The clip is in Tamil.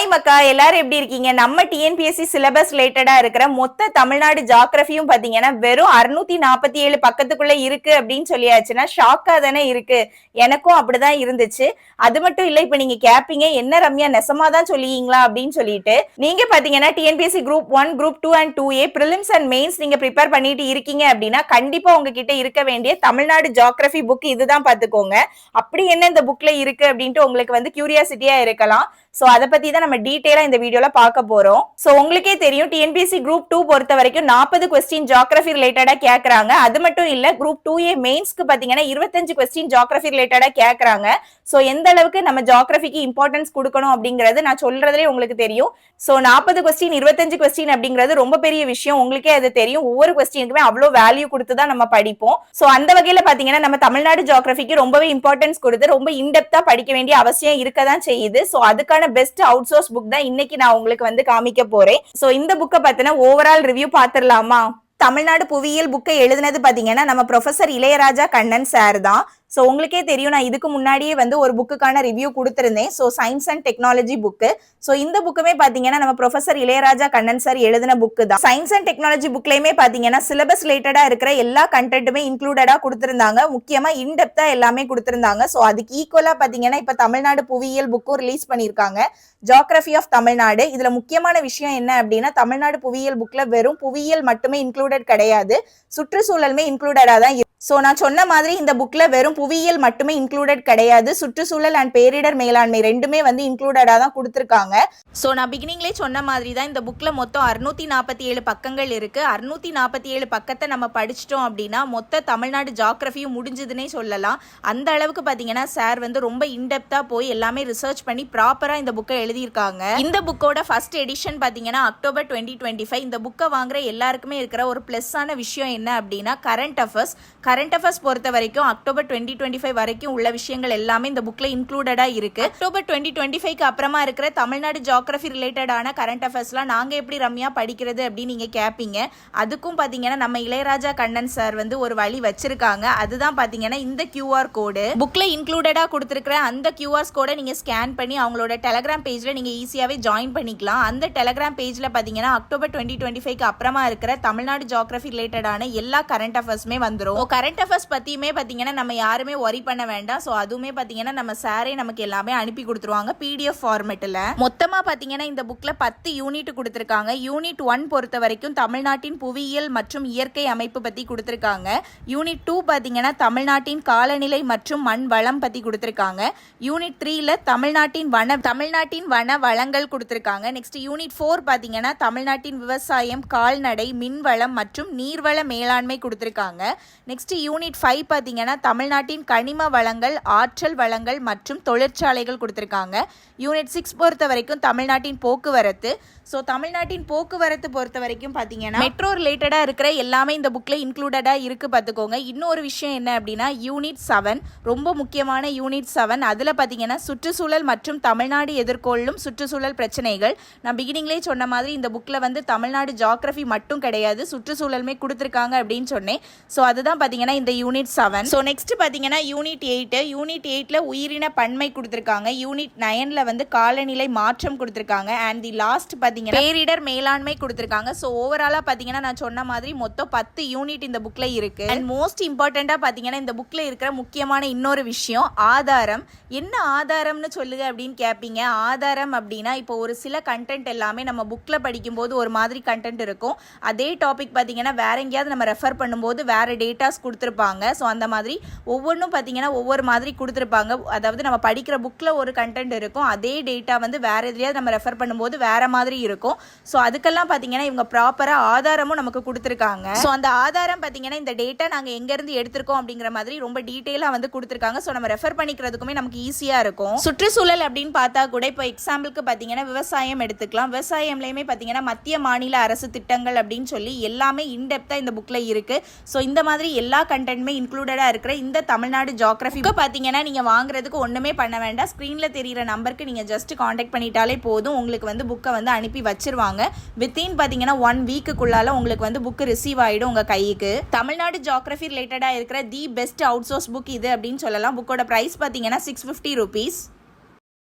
ஹாய் மக்கா. எல்லாரும் எப்படி இருக்கீங்க? நம்ம டிஎன்பிஎஸ்சி சிலபஸ் ரிலேட்டடா இருக்கிற மொத்த தமிழ்நாடு ஜாகிரபியும் பாத்தீங்கன்னா வெறும் அறுநூத்தி நாற்பத்தி ஏழு பக்கத்துக்குள்ள இருக்கு அப்படின்னு சொல்லியாச்சுன்னா ஷாக்கா தானே இருக்கு. எனக்கும் அப்படிதான் இருந்துச்சு. அது மட்டும் இல்ல இப்ப நீங்க கேப்பீங்க என்ன ரம்யா நெசமா தான் சொல்லிங்களா அப்படின்னு சொல்லிட்டு நீங்க பாத்தீங்கன்னா TNPSC group one group two and two A prelims and mains நீங்க ப்ரிப்பேர் பண்ணிட்டு இருக்கீங்க அப்படின்னா கண்டிப்பா உங்ககிட்ட இருக்க வேண்டிய தமிழ்நாடு ஜாகிரபி புக் இதுதான் பாத்துக்கோங்க அப்படி என்ன இந்த புக்ல இருக்கு அப்படின்ட்டு உங்களுக்கு வந்து கியூரியாசிட்டியா இருக்கலாம். சோ அதை பத்தி தான் நம்ம டீட்டெயிலா இந்த வீடியோல பார்க்க போறோம். சோ உங்களுக்கே தெரியும் டிஎன்பிஎஸ்சி குரூப் டூ பொறுத்த வரைக்கும் நாற்பது கொஸ்டின் ஜாகிரபி ரிலேட்டடா கேக்குறாங்க. அது மட்டும் இல்ல குரூப் டூ ஏ மெயின்ஸ்க்கு பாத்தீங்கன்னா இருபத்தஞ்சு கொஸ்டின் ஜாகிரபி ரிலேட்டடா கேக்குறாங்க. சோ எந்த அளவுக்கு நம்ம ஜாகிரபிக்கு இம்பார்ட்டன்ஸ் கொடுக்கணும் அப்படிங்கறது நான் சொல்றதுலே உங்களுக்கு தெரியும். சோ நாற்பது கொஸ்டின் இருபத்தஞ்சு கொஸ்டின் அப்படிங்கிறது ரொம்ப பெரிய விஷயம். உங்களுக்கே அது தெரியும். ஒவ்வொரு கொஸ்டினுக்குமே அவ்வளவு வேல்யூ கொடுத்து தான் நம்ம படிப்போம். சோ அந்த வகையில பாத்தீங்கன்னா நம்ம தமிழ்நாடு ஜாகிரபிக்கு ரொம்பவே இம்பார்ட்டன்ஸ் கொடுத்து ரொம்ப இன்டெப்தா படிக்க வேண்டிய அவசியம் இருக்க தான் செய்யுது. சோ அதுக்கான பெஸ்ட் அவுட் ஃபோட்டோஸ் புக் தான் இன்னைக்கு நான் உங்களுக்கு வந்து காமிக்க போறேன். சோ இந்த புக்கை பத்தின ஓவரால் ரிவ்யூ பாத்துடலாமா தமிழ்நாடு புவியியல் புக்கை எழுதினது பாத்தீங்கன்னா நம்ம ப்ரொஃபசர் இளையராஜா கண்ணன் சார் தான். ஸோ உங்களுக்கே தெரியும் நான் இதுக்கு முன்னாடியே வந்து ஒரு புக்குக்கான ரிவ்யூ கொடுத்துருந்தேன். So science and technology book so இந்த புக்குமே பார்த்தீங்கன்னா நம்ம ப்ரொஃபசர் இளையராஜா கண்ணன் சார் எழுதின புக்கு தான். சயின்ஸ் அண்ட் டெக்னாலஜி புக்லேயுமே பார்த்தீங்கன்னா சிலபஸ் ரிலேட்டடாக இருக்கிற எல்லா கண்டென்ட்டுமே இன்க்ளூடடாக கொடுத்துருந்தாங்க. முக்கியமாக இன்டெப்த்தாக எல்லாமே கொடுத்துருந்தாங்க. ஸோ அதுக்கு ஈக்குவலாக பார்த்தீங்கன்னா இப்போ தமிழ்நாடு புவியியல் புக்கும் ரிலீஸ் பண்ணியிருக்காங்க. ஜாகிரபி ஆஃப் தமிழ்நாடு இதில் முக்கியமான விஷயம் என்ன அப்படின்னா தமிழ்நாடு புவியியல் புக்கில் வெறும் புவியியல் மட்டுமே இன்க்ளூடட் கிடையாது. சுற்றுச்சூழலுமே இன்க்ளூடடாக தான் ஸோ நான் சொன்ன மாதிரி இந்த புக்கில் வெறும் புவியியல் மட்டுமே இன்க்ளூடட் கிடையாது. சுற்றுச்சூழல் அண்ட் பேரிடர் மேலாண்மை ரெண்டுமே வந்து இன்க்ளூடடா தான் கொடுத்துருக்காங்க. ஸோ நான் பிகினிங்லேயே சொன்ன மாதிரி தான் இந்த புக்கில் மொத்தம் அறுநூத்தி நாற்பத்தி ஏழு பக்கங்கள் இருக்கு. அறுநூத்தி நாற்பத்தி ஏழு பக்கத்தை நம்ம படிச்சிட்டோம் அப்படின்னா மொத்த தமிழ்நாடு ஜாக்ரஃபியும் முடிஞ்சதுன்னே சொல்லலாம். அந்த அளவுக்கு பார்த்தீங்கன்னா சார் வந்து ரொம்ப இன்டெப்தா போய் எல்லாமே ரிசர்ச் பண்ணி ப்ராப்பரா இந்த புக்கை எழுதியிருக்காங்க. இந்த புக்கோட ஃபர்ஸ்ட் எடிஷன் பார்த்தீங்கன்னா அக்டோபர் டுவெண்ட்டி டுவெண்ட்டி ஃபைவ் இந்த புக்கை வாங்குற எல்லாருக்குமே இருக்கிற ஒரு ப்ளஸ்ஸான விஷயம் என்ன அப்படின்னா கரண்ட் அஃபேர்ஸ் கரண்ட் அஃபேர்ஸ் பொறுத்த வரைக்கும் அக்டோபர் டுவெண்ட்டி டுவெண்ட்டி ஃபைவ் வரைக்கும் உள்ள விஷயங்கள் எல்லாமே இந்த புக்ல இன்க்ளூடடாக இருக்கு. அக்டோபர் டுவெண்ட்டி டுவெண்ட்டி ஃபைவ்க்கு அப்புறமா இருக்கிற தமிழ்நாடு ஜாகிரபி ரிலேட்டடான கரண்ட் அஃபேர்ஸ்லாம் நாங்கள் எப்படி ரம்யா படிக்கிறது அப்படின்னு நீங்கள் கேட்பீங்க அதுக்கும் பார்த்தீங்கன்னா நம்ம இளையராஜா கண்ணன் சார் வந்து ஒரு வழி வச்சிருக்காங்க. அதுதான் பார்த்தீங்கன்னா இந்த கியூஆர் கோடு புக்கில் இன்க்ளூடடாக கொடுத்துருக்கிற அந்த கியூஆர் கோடை நீங்கள் ஸ்கேன் பண்ணி அவங்களோட டெலகிராம் பேஜில் நீங்கள் ஈஸியாகவே ஜாயின் பண்ணிக்கலாம். அந்த டெலகிராம் பேஜில் பார்த்தீங்கன்னா அக்டோபர் டுவெண்ட்டி டுவெண்ட்டி ஃபைவ்க்கு அப்புறமா இருக்கிற தமிழ்நாடு ஜாகிரபி ரிலேட்டடான எல்லா கரண்ட் அஃபேர்ஸுமே வந்துடும் கரண்ட் அஃபேர்ஸ் பற்றியுமே பார்த்தீங்கன்னா நம்ம யார் யாருமே ஒரி பண்ண வேண்டாம். ஸோ அதுவுமே பார்த்தீங்கன்னா நம்ம சாரே நமக்கு எல்லாமே அனுப்பி கொடுத்துருவாங்க பிடிஎஃப் ஃபார்மெட்டில் மொத்தமாக பார்த்தீங்கன்னா இந்த புக்கில் பத்து யூனிட் கொடுத்துருக்காங்க. யூனிட் ஒன் பொறுத்த வரைக்கும் தமிழ்நாட்டின் புவியியல் மற்றும் இயற்கை அமைப்பு பற்றி கொடுத்துருக்காங்க. யூனிட் டூ பார்த்தீங்கன்னா தமிழ்நாட்டின் காலநிலை மற்றும் மண் வளம் பற்றி கொடுத்துருக்காங்க. யூனிட் த்ரீல தமிழ்நாட்டின் வன தமிழ்நாட்டின் வன வளங்கள் கொடுத்துருக்காங்க. நெக்ஸ்ட் யூனிட் ஃபோர் பார்த்தீங்கன்னா தமிழ்நாட்டின் விவசாயம் கால்நடை மின்வளம் மற்றும் நீர்வள மேலாண்மை கொடுத்துருக்காங்க. நெக்ஸ்ட் யூனிட் ஃபைவ் பார்த்தீங்கன்னா தமிழ்நாட்டின் கனிம வளங்கள் ஆற்றல் வளங்கள் மற்றும் தொழிற்சாலைகள் கொடுத்துருக்காங்க. யூனிட் சிக்ஸ் பொறுத்த வரைக்கும் தமிழ்நாட்டின் போக்குவரத்து. ஸோ தமிழ்நாட்டின் போக்குவரத்து பொறுத்த வரைக்கும் பார்த்தீங்கன்னா மெட்ரோ ரிலேட்டடாக இருக்கிற எல்லாமே இந்த புக்கில் இன்க்ளூடடாக இருக்குது பார்த்துக்கோங்க. இன்னொரு விஷயம் என்ன அப்படின்னா யூனிட் செவன் ரொம்ப முக்கியமான யூனிட் செவன் அதில் பார்த்தீங்கன்னா சுற்றுச்சூழல் மற்றும் தமிழ்நாடு எதிர்கொள்ளும் சுற்றுச்சூழல் பிரச்சனைகள். நான் பிகினிங்லேயே சொன்ன மாதிரி இந்த புக்கில் வந்து தமிழ்நாடு ஜாக்ரஃபி மட்டும் கிடையாது சுற்றுச்சூழலுமே கொடுத்துருக்காங்க அப்படின்னு சொன்னேன். ஸோ அதுதான் பார்த்தீங்கன்னா இந்த யூனிட் செவன் ஸோ நெக்ஸ்ட் பார்த்தீங்கன்னா யூனிட் எயிட்டு யூனிட் எயிட்டில் உயிரின பன்மை கொடுத்துருக்காங்க. யூனிட் நைனில் வந்து காலநிலை மாற்றம் கொடுத்துருக்காங்க. அண்ட் தி லாஸ்ட் பார்த்தீங்கன்னா பேரிடர் மேலாண்மை கொடுத்துருக்காங்க. ஸோ ஓவராலாக பார்த்தீங்கன்னா நான் சொன்ன மாதிரி மொத்தம் பத்து யூனிட் இந்த புக்கில் இருக்கு. அண்ட் மோஸ்ட் இம்பார்ட்டண்ட்டாக பார்த்தீங்கன்னா இந்த புக்கில் இருக்கிற முக்கியமான இன்னொரு விஷயம் ஆதாரம். என்ன ஆதாரம்னு சொல்லுங்க அப்படின்னு கேட்பீங்க ஆதாரம் அப்படின்னா இப்போ ஒரு சில கண்டென்ட் எல்லாமே நம்ம புக்கில் படிக்கும்போது ஒரு மாதிரி கண்டென்ட் இருக்கும். அதே டாபிக் பார்த்தீங்கன்னா வேற எங்கேயாவது நம்ம ரெஃபர் பண்ணும்போது வேற டேட்டாஸ் கொடுத்துருப்பாங்க. ஸோ அந்த மாதிரி ஒவ்வொரு ஒவ்வொன்றும் பார்த்தீங்கன்னா ஒவ்வொரு மாதிரி கொடுத்துருப்பாங்க. அதாவது நம்ம படிக்கிற புக்கில் ஒரு கண்டென்ட் இருக்கும். அதே டேட்டா வந்து வேறு எதுலையாவது நம்ம ரெஃபர் பண்ணும்போது வேறு மாதிரி இருக்கும். ஸோ அதுக்கெல்லாம் பார்த்தீங்கன்னா இவங்க ப்ராப்பராக ஆதாரமும் நமக்கு கொடுத்துருக்காங்க. ஸோ அந்த ஆதாரம் பார்த்தீங்கன்னா இந்த டேட்டா நாங்கள் எங்கேருந்து எடுத்திருக்கோம் அப்படிங்கிற மாதிரி ரொம்ப டீட்டெயிலாக வந்து கொடுத்துருக்காங்க. ஸோ நம்ம ரெஃபர் பண்ணிக்கிறதுக்குமே நமக்கு ஈஸியாக இருக்கும். சுற்றுச்சூழல் அப்படின்னு பார்த்தா கூட இப்போ எக்ஸாம்பிளுக்கு பார்த்தீங்கன்னா விவசாயம் எடுத்துக்கலாம். விவசாயம்லையுமே பார்த்தீங்கன்னா மத்திய மாநில அரசு திட்டங்கள் அப்படின்னு சொல்லி எல்லாமே இன்டெப்த்தாக இந்த புக்கில் இருக்குது ஸோ இந்த மாதிரி எல்லா கண்டென்ட்டுமே இன்க்ளூடடாக இருக்கிற இந்த தமிழ்நாடு ஜாகிரபி பார்த்தீங்கன்னா நீங்கள் வாங்குறதுக்கு ஒன்றுமே பண்ண வேண்டாம். ஸ்க்ரீனில் தெரியிற நம்பருக்கு நீங்கள் ஜஸ்ட் காண்டாக்ட் பண்ணிட்டாலே போதும். உங்களுக்கு வந்து புக்கை வந்து அனுப்பி வச்சிருவாங்க. வித்தின் பார்த்தீங்கன்னா ஒன் வீக்குக்குள்ளால உங்களுக்கு வந்து புக்கு ரிசீவ் ஆகிடும் உங்கள் கைக்கு. தமிழ்நாடு ஜாகிரபி ரிலேட்டடாக இருக்கிற the best out source book இது அப்படின்னு சொல்லலாம். புக்கோட ப்ரைஸ் பார்த்தீங்கன்னா சிக்ஸ் ஃபிஃப்டி ருபீஸ்